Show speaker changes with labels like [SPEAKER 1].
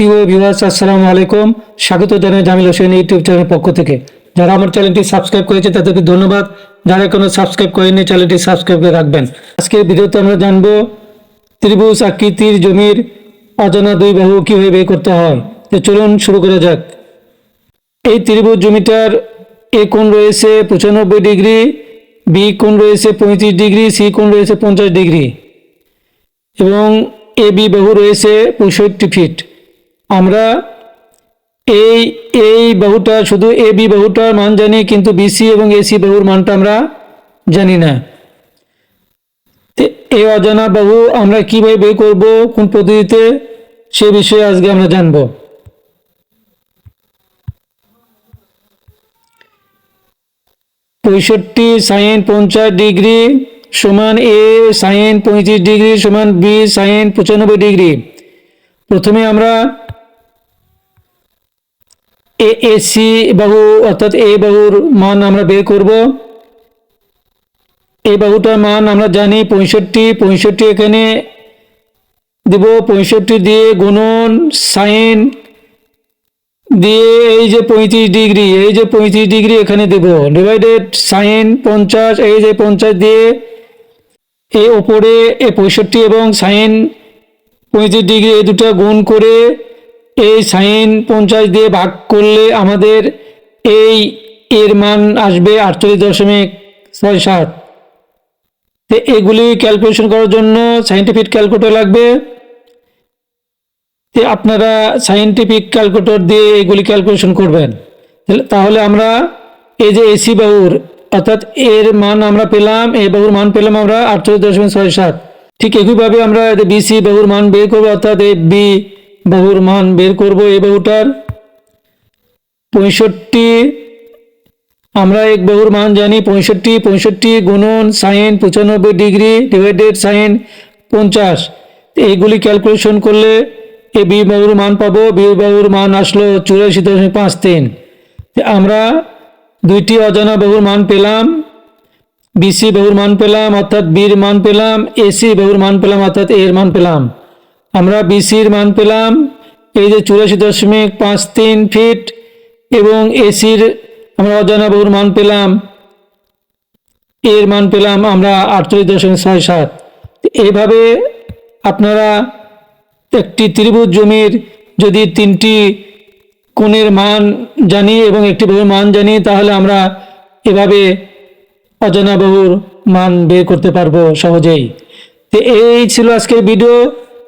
[SPEAKER 1] প্রিয় ভিউয়ার্স, আসসালামু আলাইকুম। স্বাগত জানাই জামিল হোসেন ইউটিউব চ্যানেলের পক্ষ থেকে। যারা আমার চ্যানেলটি সাবস্ক্রাইব করেছে, তাদেরকে ধন্যবাদ। যারা এখনও সাবস্ক্রাইব করেনি চ্যানেলটি সাবস্ক্রাইব করে রাখবেন। আজকের ভিডিওতে আমরা জানব ত্রিভুজ আকৃতির জমির অজানা দুই বাহু কীভাবে বের করতে হয়। তো চলুন শুরু করা যাক। এই ত্রিভুজ জমিটার এ কোণ রয়েছে পঁচানব্বই ডিগ্রি, বি কোণ রয়েছে পঁয়ত্রিশ ডিগ্রি, সি কোণ রয়েছে পঞ্চাশ ডিগ্রি। এবং এ বি বাহু রয়েছে পঁয়ষট্টি ফিট। আমরা এই এই বাহুটা, শুধু এ, বি বাহুটার মান জানি, কিন্তু বিসি এবং এসি বাহুর মানটা আমরা জানি না। এই অজানা বাহু আমরা কীভাবে বের করব, কোন পদ্ধতিতে, সে বিষয়ে আজকে আমরা জানব। পঁয়ষট্টি সাইন পঞ্চাশ ডিগ্রি সমান এ সাইন পঁয়ত্রিশ ডিগ্রি সমান বি সাইন পঁচানব্বই ডিগ্রি। প্রথমে আমরা এ এসি বাহু, অর্থাৎ এ বাহুর মান আমরা বের করব। এই বাহুটার মান আমরা জানি পঁয়ষট্টি পঁয়ষট্টি এখানে দেব, পঁয়ষট্টি দিয়ে গুণন সাইন দিয়ে এই যে পঁয়ত্রিশ ডিগ্রি, এই যে পঁয়ত্রিশ ডিগ্রি এখানে দেব। ডিভাইডেড সাইন পঞ্চাশ, এই যে পঞ্চাশ দিয়ে এ ওপরে এ পঁয়ষট্টি এবং সাইন পঁয়ত্রিশ ডিগ্রি, এই দুটো গুণ করে এই সাইন পঞ্চাশ দিয়ে ভাগ করলে আমাদের এই এর মান আসবে আটচল্লিশ দশমিক ছয় সাত। তো এগুলি ক্যালকুলেশন করার জন্য সাইন্টিফিক ক্যালকুলেটর লাগবে। তো আপনারা সাইন্টিফিক ক্যালকুলেটর দিয়ে এগুলি ক্যালকুলেশন করবেন। তাহলে- আমরা এই যে এসি বাহুর, অর্থাৎ এর মান আমরা পেলাম এ বাহুর মান পেলাম আমরা আটচল্লিশ দশমিক ছয় সাত। ঠিক একইভাবে আমরা বিসি বাহুর মান বের করব, অর্থাৎ এ বি বাহুর মান বের করব এই বাহুটার। পঁয়ষট্টি, আমরা এক বাহুর মান জানি, পঁয়ষট্টি পঁয়ষট্টি গুণন সাইন পঁচানব্বই ডিগ্রি ডিভাইডেড সাইন পঞ্চাশ। এইগুলি ক্যালকুলেশন করলে এ বি বাহুর মান পাবো, বি বাহুর মান আসলো চুরাশি দশমিক পাঁচ তিন। আমরা দুইটি অজানা বাহুর মান পেলাম বিসি বাহুর মান পেলাম, অর্থাৎ বির মান পেলাম এসি বাহুর মান পেলাম, অর্থাৎ এর মান পেলাম। আমরা বিসির মান পেলাম, এই যে চুরাশি দশমিক পাঁচ তিন ফিট এবং এসির আমরা অজানা বহুর মান পেলাম, এর মান পেলাম আমরা আটচল্লিশ দশমিক ছয় সাত। এইভাবে আপনারা একটি ত্রিভুজ জমির যদি তিনটি কোণের মান জানি এবং একটি বহুর মান জানি তাহলে আমরা এভাবে অজানা বহুর মান বের করতে পারব সহজেই। তো এই ছিল আজকের ভিডিও